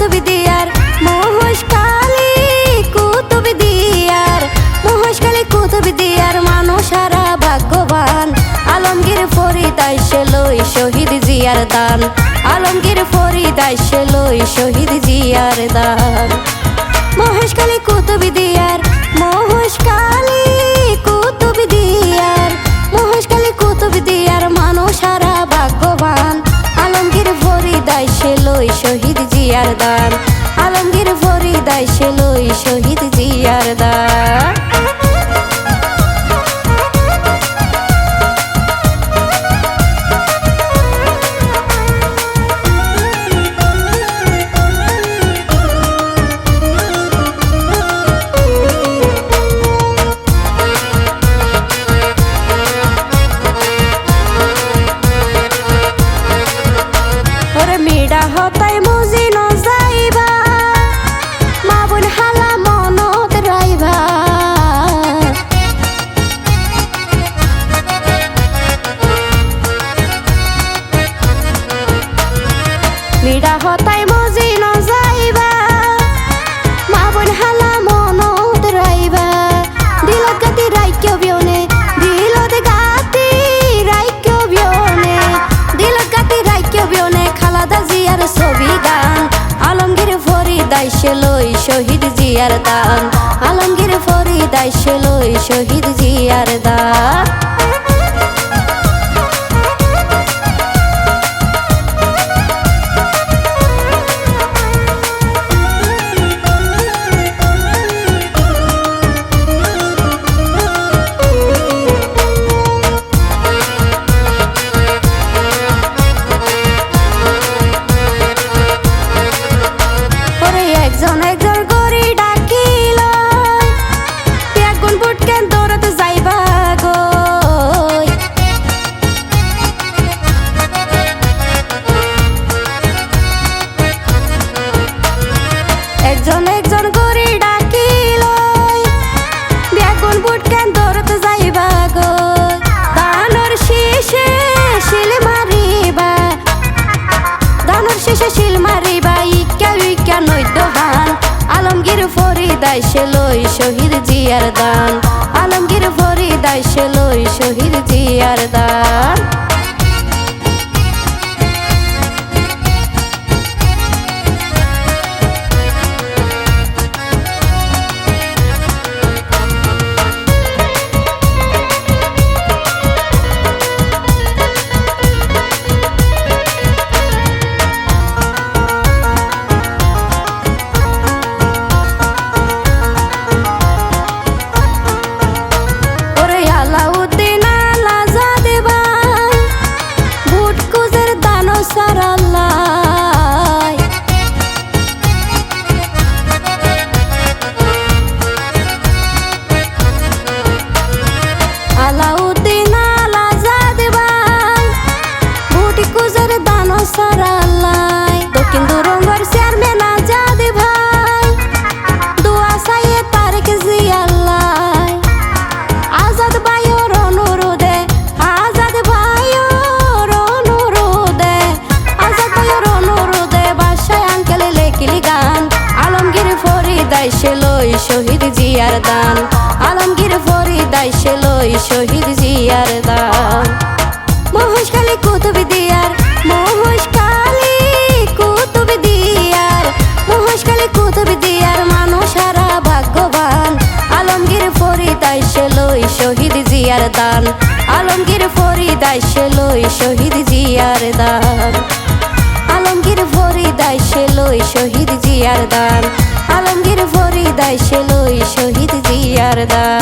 কুতুব দিয়ার মহস কালী কুতুব দিয়ার কালী কুতুব দিয়ার মানুষ সারা ভাগ্যবান। আলমগীর ফরিদ আইসে লই শহীদ জিয়ার দান। আলমগীর ফরিদ আইসে লই শহীদ জিয়ার দান। জিয়ার মিডা হতাই মুজি ন যাইবা মা বোন হালা মনত রাইবা দিলত গাতি রাইক্য বিয়নে। দিলত গাতি রাইক্য বিয়নে। দিলত গাতি রাইক্য বিয়নে। খালাদা জিয়ার ছবি গান। আলমগীর ফরিদ আইসে লই শহীদ জিয়ার দান। আলমগীর ফরিদ আইসে লই শহীদ জিয়ার দান। দৌড়াতে যাইবা গো একজন একজন ফরিদ আইসে লই শহীদ জিয়ার দান। আলমগীর ফরিদ আইসে লই শহীদ জিয়ার দান। ফরিদ আইসে লই শহীদ জিয়ার দান। আলমগীর ফরিদ আইসে লই শহীদ জিয়ার দান। মহেশখালী কুতুব দিয়ার, মহেশখালী কুতুব দিয়ার, মহেশখালী কুতুব দিয়ার মানুষ সারা ভাগ্যবান। আলমগীর ফরিদ আইসে লই শহীদ জিয়ার দান। আলমগীর ফরিদ আইসে লই শহীদ জিয়ার দান। আলমগীর ফরিদ আইসে লই শহীদ জিয়ার দান। আলমগীর